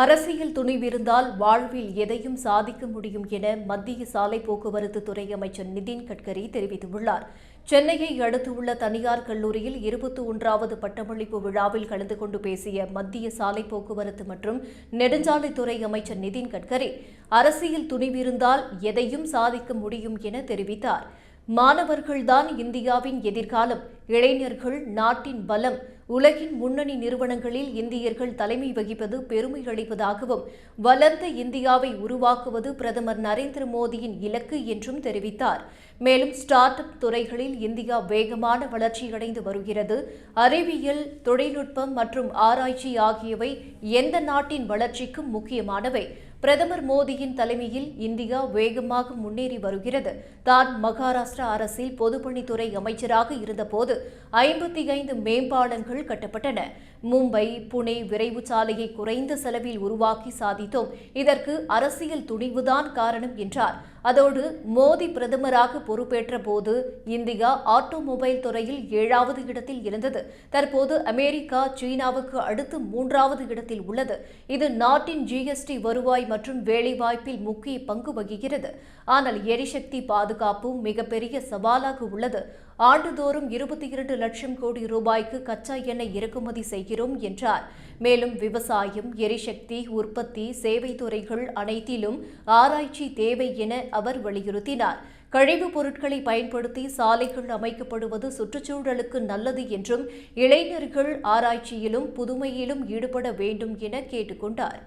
அரசியல் துணிவிருந்தால் வாழ்வில் எதையும் சாதிக்க முடியும் என மத்திய சாலை போக்குவரத்து துறை அமைச்சர் நிதின் கட்கரி தெரிவித்துள்ளார். சென்னையை அடுத்துள்ள தனியார் கல்லூரியில் இருபத்தி ஒன்றாவது பட்டமளிப்பு விழாவில் கலந்து கொண்டு பேசிய மத்திய சாலை போக்குவரத்து மற்றும் நெடுஞ்சாலைத்துறை அமைச்சர் நிதின் கட்கரி அரசியல் துணிவிருந்தால் எதையும் சாதிக்க முடியும் என தெரிவித்தார். மாணவர்கள்தான் இந்தியாவின் எதிர்காலம் இளைஞர்கள் நாட்டின் பலம் உலகின் முன்னணி நிறுவனங்களில் இந்தியர்கள் தலைமை வகிப்பது பெருமை அளிப்பதாகவும் வளர்ந்த இந்தியாவை உருவாக்குவது பிரதமர் நரேந்திர மோடியின் இலக்கு என்றும் தெரிவித்தார். மேலும் ஸ்டார்ட் அப் துறைகளில் இந்தியா வேகமான வளர்ச்சியடைந்து வருகிறது. அறிவியல் தொழில்நுட்பம் மற்றும் ஆராய்ச்சி ஆகியவை எந்த நாட்டின் வளர்ச்சிக்கும் முக்கியமானவை. பிரதமர் மோடியின் தலைமையில் இந்தியா வேகமாக முன்னேறி வருகிறது. தான் மகாராஷ்டிரா அரசில் பொதுப்பணித்துறை அமைச்சராக இருந்தபோது ஐம்பத்தி ஐந்து மேம்பாலங்கள் கட்டப்பட்டன. மும்பை புனே விரைவு சாலையை குறைந்த செலவில் உருவாக்கி சாதித்தோம். இதற்கு அரசியல் துணிவுதான் காரணம் என்றார். அதோடு மோடி பிரதமராக பொறுப்பேற்ற போது இந்தியா ஆட்டோமொபைல் துறையில் ஏழாவது இடத்தில் இருந்தது. தற்போது அமெரிக்கா சீனாவுக்கு அடுத்து மூன்றாவது இடத்தில் உள்ளது. இது நாட்டின் ஜிஎஸ்டி வருவாய் மற்றும் வேலைவாய்ப்பில் முக்கிய பங்கு வகிக்கிறது. ஆனால் எரிசக்தி பாதுகாப்பும் மிகப்பெரிய சவாலாக உள்ளது. ஆண்டுதோறும் இருபத்தி இரண்டு லட்சம் கோடி ரூபாய்க்கு கச்சா எண்ணெய் இறக்குமதி செய்கிறோம் என்றார். மேலும் விவசாயம் எரிசக்தி உற்பத்தி சேவை துறைகள் அனைத்திலும் ஆராய்ச்சி தேவை என அவர் வலியுறுத்தினார். கழிவுப் பொருட்களை பயன்படுத்தி சாலைகள் அமைக்கப்படுவது சுற்றுச்சூழலுக்கு நல்லது என்றும் இளைஞர்கள் ஆராய்ச்சியிலும் புதுமையிலும் ஈடுபட வேண்டும் என கேட்டுக்கொண்டார்